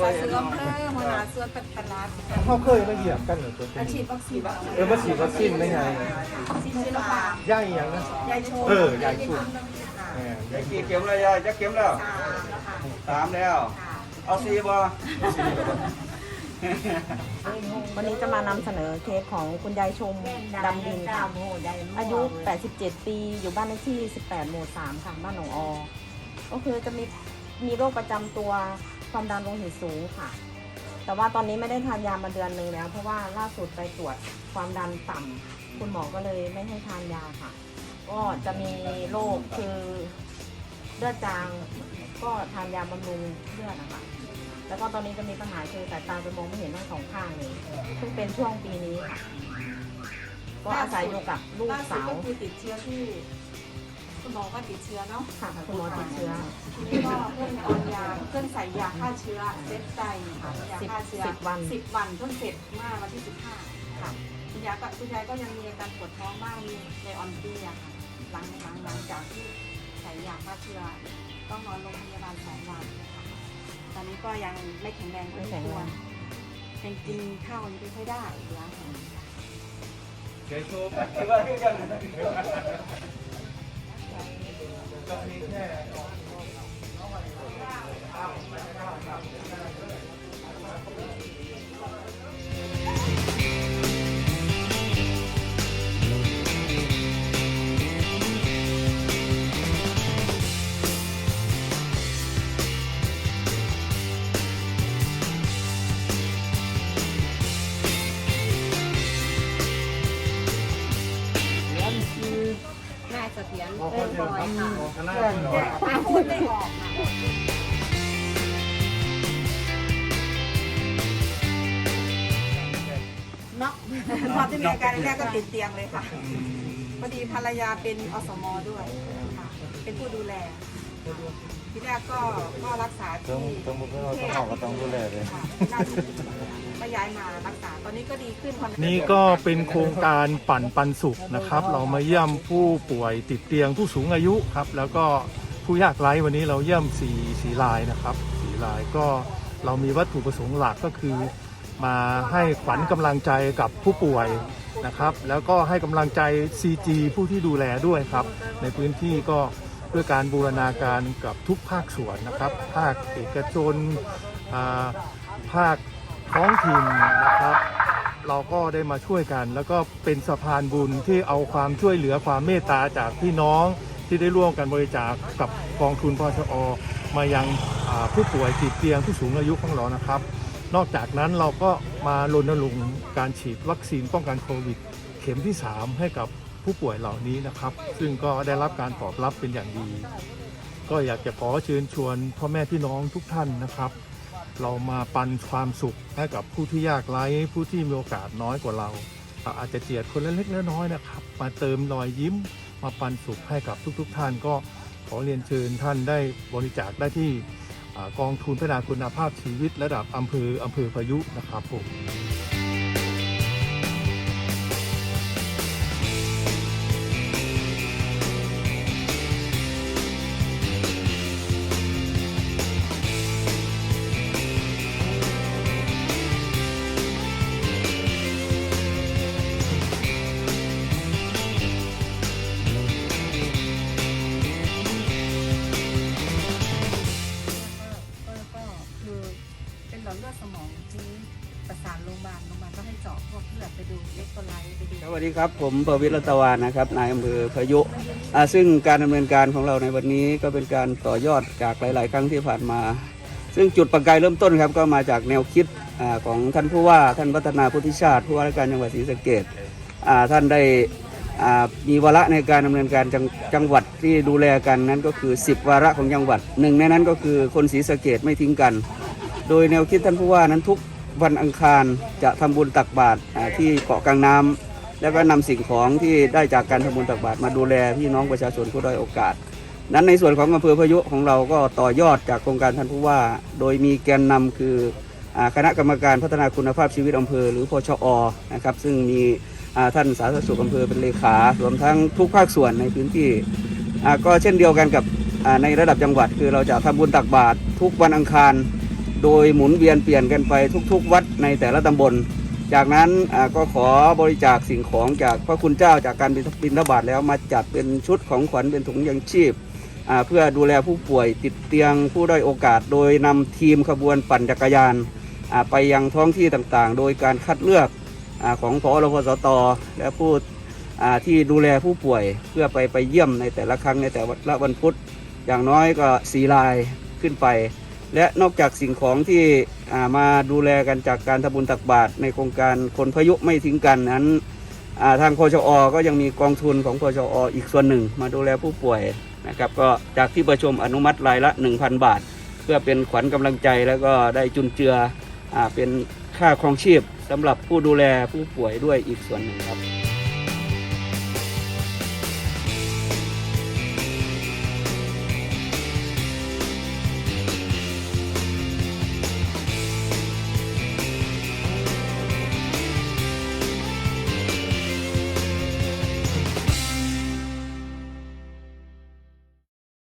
ษาซื้ออำเภอหัวหน้าส่วนตลาดเขาเคยมาเหยียบกันเหรอตัวอาชีพวัคซีนเออมาฉีดวัคซีนได้ไงซีซีโนฟาร์มย่างอหย่างนะยายโชว์เออยายชุบค่ะแหมยายกี่เข็มแล้วยายจะเข็มแล้วสามแล้วค่ะสามแล้วค่ะเอาสี่บ่วันนี้จะมานำเสนอเคสของคุณยายชมดำดินค่ะอายุ 87 ปี อยู่บ้านเลขที่ 18 หมู่ 3 ค่ะ บ้านหนองออ ก็คือจะมี มีโรคประจำตัวความดันโลหิตสูงค่ะ แต่ว่าตอนนี้ไม่ได้ทานยามาเดือนหนึ่งแล้ว เพราะว่าล่าสุดไปตรวจความดันต่ำคุณหมอก็เลยไม่ให้ทานยาค่ะ ก็จะมีโรคคือเลือดจางก็ทานยาบำรุงเลือดนะคะแล้วก็ตอนนี้จะมีปัญหาคือสายตาจะมองไม่เห็นทั้งสองข้างเลยเพิ่งเป็นช่วงปีนี้ค่ะ ก็อาศัยอยู่กับลูกล่าสุดสาวก็คือติดเชื้อที่ คุณหมอก็ติดเชื้อเนาะค่ะคุณหมอติดเชื้อ ทีนี้ก็เพิ่งเอายาเพิ่งใส่ยาฆ่าเชื้อเซฟไตค่ะยาฆ่าเชื้อสิบวัน สิบวันเพิ่งเสร็จเมื่อวันที่สิบห้าค่ะคุณยายก็คุณยายก็ยังมีอาการปวดท้องบ้างมีในออนเปียค่ะหลังหลังหลังจากที่ใส่ยาฆ่าเชื้อต้องนอนโรงพยาบาลสองวันค่ะตอนนี้ก็ยังไม่แข็งแรงไม่แข็งแรงยังกินข้าวยังไม่ค่อยได้ยาค่ะยายชุบคิดว่าคือกัน Yeah. อกพอที่มีอาการแรกก็ติดเตียงเลยค่ะพอดีภรรยาเป็นอสมด้วยค่ะเป็นผู้ดูแล ที่แรกก็ก็รักษาที่ต้องต้องเราต้องออกก็ต้องดูแลเลยค่ะนั่นก็ย้ายมารักษาตอนนี้ก็ดีขึ้นพอนี่ก็เป็นโครงการปั่นปันสุขนะครับ เรามาเยี่ยมผู้ป่วยติดเตียงผู้สูงอายุครับ แล้วก็ผู้ยากไร้วันนี้เราเยี่ยมสีสีลายนะครับสีลายก็เรามีวัตถุประสงค์หลักก็คือ มาให้ขวัญกำลังใจกับผู้ป่วยนะครับ แล้วก็ให้กำลังใจ CG ผู้ที่ดูแลด้วยครับ ในพื้นที่ก็ ด้วยการบูรณาการกับทุกภาคส่วนนะครับ ภาคเอกชนภาคท้องถิ่นนะครับ เราก็ได้มาช่วยกัน แล้วก็เป็นสะพานบุญที่เอาความช่วยเหลือความเมตตาจากพี่น้องที่ได้ร่วมกันบริจาคกับกองทุนพชอมายังผู้ป่วยติดเตียงผู้สูงอายุของเรานะครับ นอกจากนั้นเราก็มารณรงค์การฉีดวัคซีนป้องกันโควิด เข็มที่ 3 ให้กับ ผู้ป่วยเหล่านี้นะครับ ซึ่งก็ได้รับการตอบรับเป็นอย่างดี ก็อยากจะขอเชิญชวนพ่อแม่พี่น้องทุกท่านนะครับ เรามาปันความสุขให้กับผู้ที่ยากไร้ผู้ที่มีโอกาสน้อยกว่าเราอาจจะเจียดคนละเล็กละน้อยนะครับ มาเติมรอยยิ้มมาปันสุขให้กับทุกๆทท่านก็ขอเรียนเชิญท่านได้บริจาคได้ที่อกองทุนพัฒนาคุณภาพชีวิตระดับอำเภออำเภอพายุนะครับผม วัสดีครับผมประวิตรรัตวานนะครับนายอำเภอพายุอ่าซึ่งการดำเนินการของเราในวันนี้ก็เป็นการต่อยอดจากหลาย ๆ ครั้งที่ผ่านมา ซึ่งจุดประกายเริ่มต้นครับก็มาจากแนวคิดอาของท่านผู้ว่าท่านพัฒนาพุทธิชาติผู้ว่าราชการจังหวัดศรีสะเกษอ่าท่านได้อ่ามีวาระในการดำเนินการจังจังหวัดที่ดูแลกันนั้นก็คือ 10 วาระของจังหวัดหนึ่งในนั้นก็คือคนศรีสะเกษไม่ทิ้งกัน โดยแนวคิดท่านผู้ว่านั้นทุกวันอังคารจะทำบุญตักบาตรอ่าที่เกาะกลางน้ำ แล้วก็นำสิ่งของที่ได้จากการทำบุญตักบาตรมาดูแลพี่น้องประชาชนผู้ด้อยโอกาส นั้นในส่วนของอำเภอพยุของเราก็ต่อยอดจากโครงการท่านผู้ว่า โดยมีแกนนำคือคณะกรรมการพัฒนาคุณภาพชีวิตอำเภอ หรือพชอนะครับซึ่งมีท่านสาธารณสุขอำเภอเป็นเลขารวมทั้งทุกภาคส่วนในพื้นที่ก็เช่นเดียวกันกับในระดับจังหวัด คือเราจะทำบุญตักบาตรทุกวันอังคาร โดยหมุนเวียนเปลี่ยนกันไปทุกๆ วัดในแต่ละตำบล จากนั้นก็ขอบริจาคสิ่งของจากพระคุณเจ้าจากการบิณฑบาตแล้วมาจัดเป็นชุดของขวัญเป็นถุงยังชีพ เพื่อดูแลผู้ป่วยติดเตียงผู้ด้อยโอกาส โดยนำทีมขบวนปั่นจักรยานไปยังท้องที่ต่างๆ โดยการคัดเลือกอของพอรพสต และผู้ที่ดูแลผู้ป่วยเพื่อไปไปเยี่ยมในแต่ละครั้งในแต่ละวันพุธอย่างน้อยก็สีลายขึ้นไป และนอกจากสิ่งของที่ มาดูแลกันจากการทำบุญตักบาตรในโครงการคนพายุไม่ทิ้งกันนั้นาทางพชอ ก็ยังมีกองทุนของพชอ อีกส่วนหนึ่ง มาดูแลผู้ป่วยนะครับก็จากที่ประชุมอนุมัติรายละ 1,000 บาท เพื่อเป็นขวัญกำลังใจแล้วก็ได้จุนเจืออเป็นค่าครองชีพสำหรับผู้ดูแลผู้ป่วยด้วยอีกส่วนหนึ่งครับ